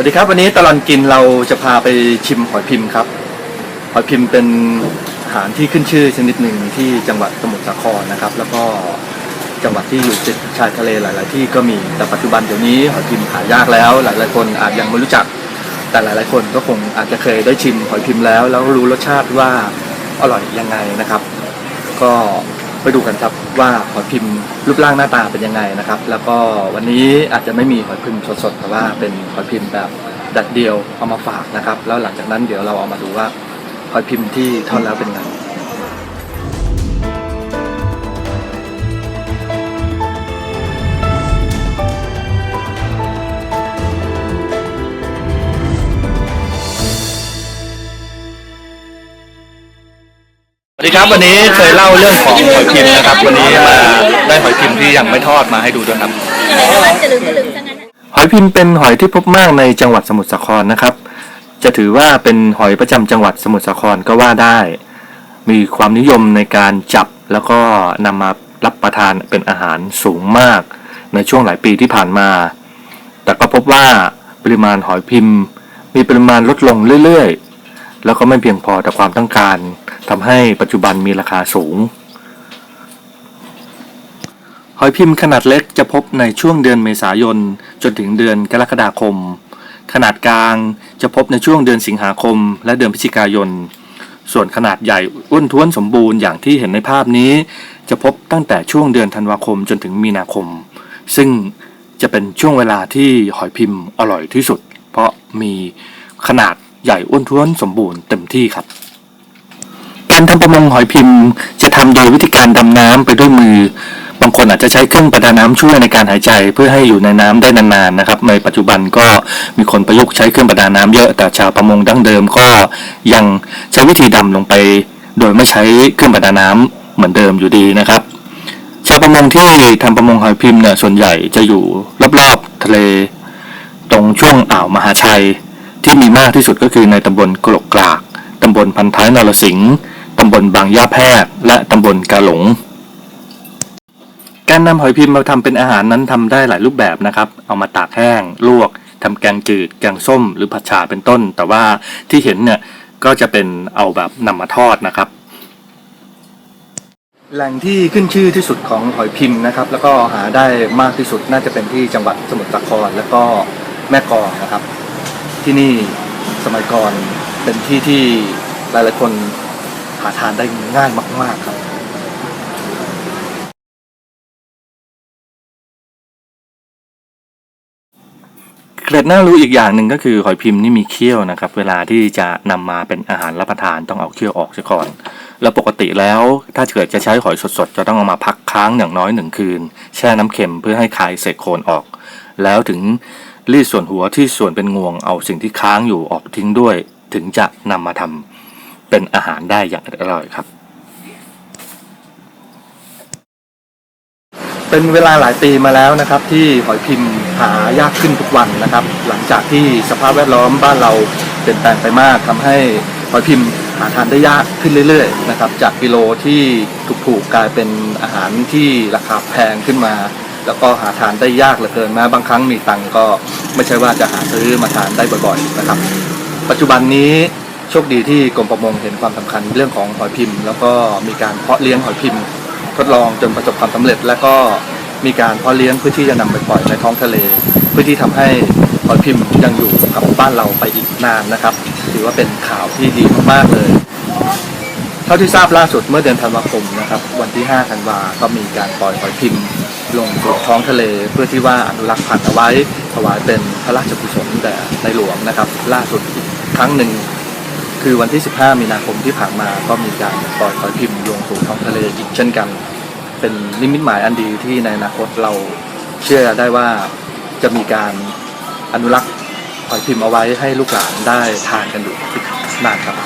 วัสดีครับ วันนี้ตลอดกินเราจะพาไปชิมหอยพิมพ์ครับ หอยพิมพ์เป็นอาหารที่ขึ้นชื่อชนิดหนึ่งที่จังหวัดสมุทรสาครนะครับ แล้วก็จังหวัดที่อยู่ติดชายทะเลหลาย ๆ ที่ก็มีแต่ปัจจุบันเดี๋ยวนี้หอยพิมพ์หายากแล้ว หลาย ๆ คนอาจยังไม่รู้จัก แต่หลาย ๆ คนก็คงอาจจะเคยได้ชิมหอยพิมพ์แล้ว แล้วรู้รสชาติว่าอร่อยยังไงนะครับ ก็ ไปดูกันครับว่าหอยพิมพ์รูปร่างหน้าตาเป็นยังไงนะครับ แล้วก็วันนี้อาจจะไม่มีหอยพิมพ์สดๆแต่ว่าเป็นหอยพิมพ์แบบดัดเดียวเอามาฝากนะครับ แล้วหลังจากนั้นเดี๋ยวเราเอามาดูว่าหอยพิมพ์ที่ทอดแล้วเป็นไง สวัสดีครับวันนี้เคยเล่าเรื่องของหอยพิมพ์นะครับ วันนี้มาได้หอยพิมพ์ที่ยังไม่ทอดมาให้ดูด้วยครับ จะลืมก็ลืมซะงั้นอะหอยพิมพ์เป็นหอยที่พบมากในจังหวัดสมุทรสาครนะครับ จะถือว่าเป็นหอยประจำจังหวัดสมุทรสาครก็ว่าได้ มีความนิยมในการจับแล้วก็นำมารับประทานเป็นอาหารสูงมาก ในช่วงหลายปีที่ผ่านมา แต่ก็พบว่าปริมาณหอยพิมพ์ มีปริมาณลดลงเรื่อยๆ แล้วก็ไม่เพียงพอต่อความต้องการ ทำให้ปัจจุบันมีราคาสูง หอยพิมพ์ขนาดเล็กจะพบในช่วงเดือนเมษายน จนถึงเดือนกรกฎาคม ขนาดกลางจะพบในช่วงเดือนสิงหาคม และเดือนพฤศจิกายน ส่วนขนาดใหญ่อ้วนท้วนสมบูรณ์อย่างที่เห็นในภาพนี้ จะพบตั้งแต่ช่วงเดือนธันวาคมจนถึงมีนาคม ซึ่งจะเป็นช่วงเวลาที่หอยพิมพ์อร่อยที่สุด เพราะมีขนาดใหญ่อ้วนท้วนสมบูรณ์เต็มที่ครับ การทำประมงหอยพิมพ์ จะทำโดยวิธีการดำน้ำไปด้วยมือ บางคนอาจจะใช้เครื่องประดาน้ำช่วยในการหายใจ เพื่อให้อยู่ในน้ำได้นานๆนะครับ ในปัจจุบันก็มีคนประยุกต์ใช้เครื่องประดาน้ำเยอะ แต่ชาวประมงดั้งเดิมก็ยังใช้วิธีดำลงไป โดยไม่ใช้เครื่องประดาน้ำเหมือนเดิมอยู่ดีนะครับ ชาวประมงที่ทำประมงหอยพิมพ์เนี่ยส่วนใหญ่จะอยู่รอบๆทะเล ตรงช่วงอ่าวมหาชัยที่มีมากที่สุดก็คือในตำบลกรกกราก ตำบลพันท้ายนรสิงห์ ตำบลบางย่าแพรกและตำบลกาหลง การนำหอยพิมพ์มาทำเป็นอาหารนั้นทำได้หลายรูปแบบนะครับ เอามาตากแห้ง ลวกทำแกงจืด แกงส้ม หรือผัดฉ่าเป็นต้น แต่ว่าที่เห็นเนี่ยก็จะเป็นเอาแบบนำมาทอดนะครับ แหล่งที่ขึ้นชื่อที่สุดของหอยพิมพ์นะครับ แล้วก็หาได้มากที่สุดน่าจะเป็นที่จังหวัดสมุทรสาครแล้วก็แม่กลองนะครับ ที่นี่สมัยก่อนเป็นที่ที่หลายๆคน หาทานได้ง่ายมาก ๆครับเกร็ดน่ารู้อีกอย่างหนึ่งก็คือหอยพิมพ์นี่มีเขี้ยวนะครับ เวลาที่จะนำมาเป็นอาหารรับประทานต้องเอาเขี้ยวออกซะก่อน แล้วปกติแล้วถ้าเกิดจะใช้หอยสดๆ จะต้องเอามาพักค้างอย่างน้อยหนึ่งคืน แช่น้ำเค็มเพื่อให้คายเศษโคลนออก แล้วถึงรีดส่วนหัวที่ส่วนเป็นงวงเอาสิ่งที่ค้างอยู่ออกทิ้งด้วย ถึงจะนำมาทำ เป็นอาหารได้อย่างอร่อยครับ เป็นเวลาหลายปีมาแล้วนะครับ ที่หอยพิมพ์หายากขึ้นทุกวันนะครับ หลังจากที่สภาพแวดล้อมบ้านเราเปลี่ยนแปลงไปมากทำให้หอยพิมพ์หาทานได้ยากขึ้นเรื่อยๆนะครับ จากกิโลที่ถูกๆกลายเป็นอาหารที่ราคาแพงขึ้นมาแล้วก็หาทานได้ยากเหลือเกินแม้บางครั้งมีตังก็ไม่ใช่ว่าจะหาซื้อมาทานได้บ่อยๆนะครับ ปัจจุบันนี้ โชคดีที่กรมประมงเห็นความสำคัญเรื่องของหอยพิมพ์ แล้วก็มีการเพาะเลี้ยงหอยพิมพ์ ทดลองจนประสบความสำเร็จ และก็มีการเพาะเลี้ยงเพื่อที่จะนำไปปล่อยในท้องทะเล เพื่อที่ทำให้หอยพิมพ์ยังอยู่กับบ้านเราไปอีกนานนะครับ ถือว่าเป็นข่าวที่ดีมากๆเลยเท่าที่ทราบล่าสุดเมื่อเดือนธันวาคมนะครับวันที่ 5 ธันวาก็มีการปล่อยหอยพิมพ์ ลงสู่ท้องทะเล เพื่อที่ว่าอนุรักษ์พันธุ์เอาไว้ถวายเป็นพระราชกุศลแด่ในหลวงนะครับ ล่าสุดอีกครั้งหนึ่ง คือวันที่ 15 มีนาคมที่ผ่านมาก็มีการปล่อยหอยพิมพ์ลงสู่ท้องทะเลอีกเช่นกัน เป็นนิมิตหมายอันดีที่ในอนาคตเราเชื่อได้ว่าจะมีการอนุรักษ์หอยพิมพ์เอาไว้ให้ลูกหลานได้ทานกันอยู่อีกนานครับ